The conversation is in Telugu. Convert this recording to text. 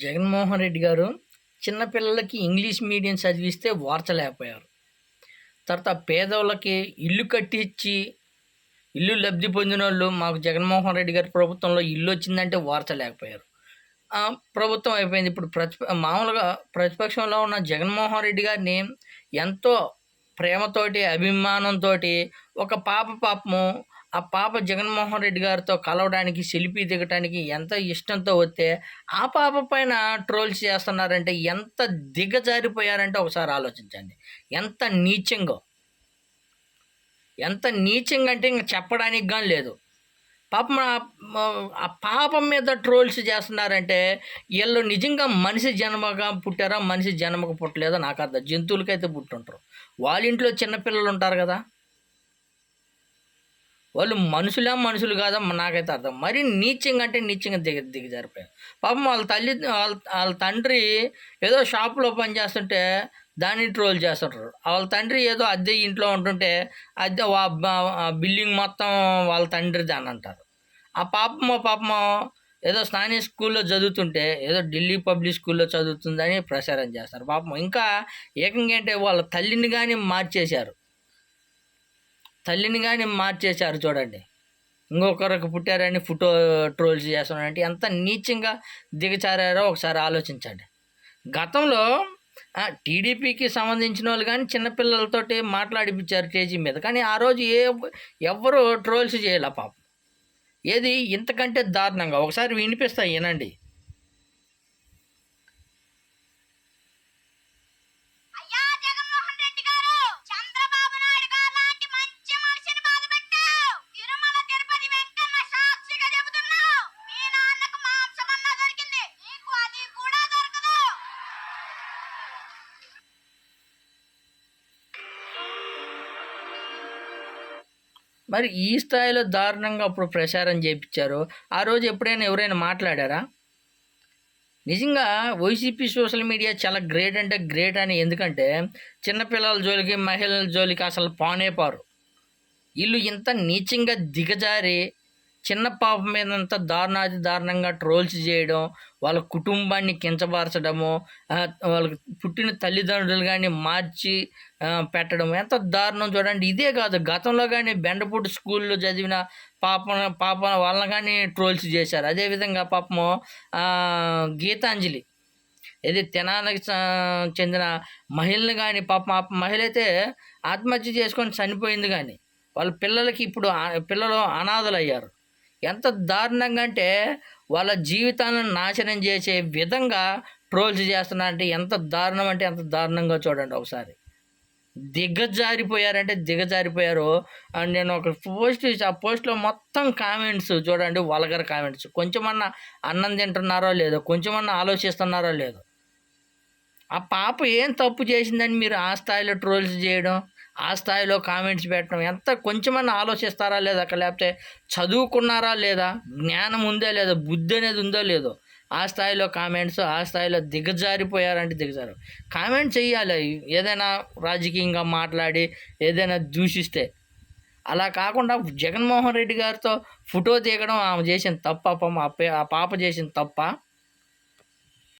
జగన్మోహన్ రెడ్డి గారు చిన్నపిల్లలకి ఇంగ్లీష్ మీడియం చదివిస్తే వార్చలేకపోయారు. తర్వాత పేదవాళ్ళకి ఇల్లు కట్టించి ఇల్లు లబ్ధి పొందిన వాళ్ళు మాకు జగన్మోహన్ రెడ్డి గారి ప్రభుత్వంలో ఇల్లు వచ్చిందంటే వార్చలేకపోయారు. ప్రభుత్వం అయిపోయింది. ఇప్పుడు ప్రతి మామూలుగా ప్రతిపక్షంలో ఉన్న జగన్మోహన్ రెడ్డి గారిని ఎంతో ప్రేమతోటి అభిమానంతో ఒక పాప పాపము ఆ పాప జగన్మోహన్ రెడ్డి గారితో కలవడానికి సెల్ఫీ దిగటానికి ఎంత ఇష్టంతో వస్తే ఆ పాప పైన ట్రోల్స్ చేస్తున్నారంటే ఎంత దిగజారిపోయారంటే ఒకసారి ఆలోచించండి. ఎంత నీచంగా. ఎంత నీచంగా అంటే ఇంకా చెప్పడానికి కానీ లేదు. పాపం ఆ- ఆ పాపం మీద ట్రోల్స్ చేస్తున్నారంటే వీళ్ళు నిజంగా మనిషి జన్మగా పుట్టారా మనిషి జన్మకు పుట్టలేదో నాకు అర్థం. జంతువులకైతే పుట్టుంటారు. వాళ్ళ ఇంట్లో చిన్నపిల్లలు ఉంటారు కదా. వాళ్ళు మనుషులే మనుషులు కాదా నాకైతే అర్థం. మరి నీచంగా అంటే నీచంగా దిగ దిగజారిపోయారు పాపం వాళ్ళ తల్లి వాళ్ళ వాళ్ళ తండ్రి ఏదో షాపులో పని చేస్తుంటే దాన్ని ట్రోల్ చేస్తుంటారు. వాళ్ళ తండ్రి ఏదో అద్దె ఇంట్లో ఉంటుంటే అద్దె బిల్డింగ్ మొత్తం వాళ్ళ తండ్రిది అని అంటారు. ఆ పాపమో పాపమో ఏదో స్థానిక స్కూల్లో చదువుతుంటే ఏదో ఢిల్లీ పబ్లిక్ స్కూల్లో చదువుతుందని ప్రచారం చేస్తారు. పాపం ఇంకా ఏకంగా అంటే వాళ్ళ తల్లిని కానీ మార్చేశారు. తల్లిని కానీ మార్చేశారు చూడండి. ఇంకొకరికి పుట్టారని ఫోటో ట్రోల్స్ చేస్తున్నారంటే ఎంత నీచంగా దిగచారారో ఒకసారి ఆలోచించండి. గతంలో టీడీపీకి సంబంధించిన వాళ్ళు కానీ చిన్నపిల్లలతోటి మాట్లాడిపించారు స్టేజీ మీద. కానీ ఆ రోజు ఏ ఎవ్వరు ట్రోల్స్ చేయాల పాపం. ఏది ఇంతకంటే దారుణంగా. ఒకసారి వినిపిస్తా వినండి. మరి ఈ స్థాయిలో దారుణంగా అప్పుడు ప్రచారం చేయించారు ఆ రోజు ఎప్పుడైనా ఎవరైనా మాట్లాడారా? నిజంగా వైసీపీ సోషల్ మీడియా చాలా గ్రేట్ అంటే గ్రేట్ అని ఎందుకంటే చిన్నపిల్లల జోలికి మహిళల జోలికి అసలు పానే పారు వీళ్ళు ఇంత నీచంగా దిగజారి చిన్న పాప మీద అంత దారుణాది దారుణంగా ట్రోల్స్ చేయడం వాళ్ళ కుటుంబాన్ని కించపరచడము వాళ్ళకి పుట్టిన తల్లిదండ్రులు కానీ మార్చి పెట్టడం. ఎంత దారుణం చూడండి. ఇదే కాదు గతంలో కానీ బెండపూడి స్కూల్లో చదివిన పాప పాప వాళ్ళని కానీ ట్రోల్స్ చేశారు. అదేవిధంగా పాపము గీతాంజలి. ఇది తెనాలకు చెందిన మహిళను కానీ పాపం మహిళ అయితే ఆత్మహత్య చేసుకొని చనిపోయింది కానీ వాళ్ళ పిల్లలకి ఇప్పుడు పిల్లలు అనాథలు అయ్యారు ఎంత దారుణంగా అంటే వాళ్ళ జీవితాలను నాశనం చేసే విధంగా ట్రోల్స్ చేస్తున్నారంటే ఎంత దారుణం అంటే ఎంత దారుణంగా చూడండి ఒకసారి. దిగజారిపోయారంటే దిగజారిపోయారు. అండ్ నేను ఒక పోస్ట్ ఆ పోస్ట్లో మొత్తం కామెంట్స్ చూడండి వల్గర్ కామెంట్స్. కొంచెమన్నా అన్నం తింటున్నారో లేదో కొంచెమన్నా ఆలోచిస్తున్నారో లేదో. ఆ పాప ఏం తప్పు చేసిందని మీరు ఆ స్థాయిలో ట్రోల్స్ చేయడం? ఆ స్థాయిలో కామెంట్స్ పెట్టడం ఎంత కొంచెమన్నా ఆలోచిస్తారా లేదా? అక్కడ లేకపోతే చదువుకున్నారా లేదా? జ్ఞానం ఉందా లేదా? బుద్ధి అనేది ఉందో లేదో? ఆ స్థాయిలో కామెంట్స్ ఆ స్థాయిలో దిగజారిపోయారంటే దిగజారు. కామెంట్ చేయాలి ఏదైనా రాజకీయంగా మాట్లాడి ఏదైనా దూషిస్తే. అలా కాకుండా జగన్మోహన్ రెడ్డి గారితో ఫోటో తీయడం ఆమె చేసిన తప్ప ఆ ఆ పాప చేసిన తప్ప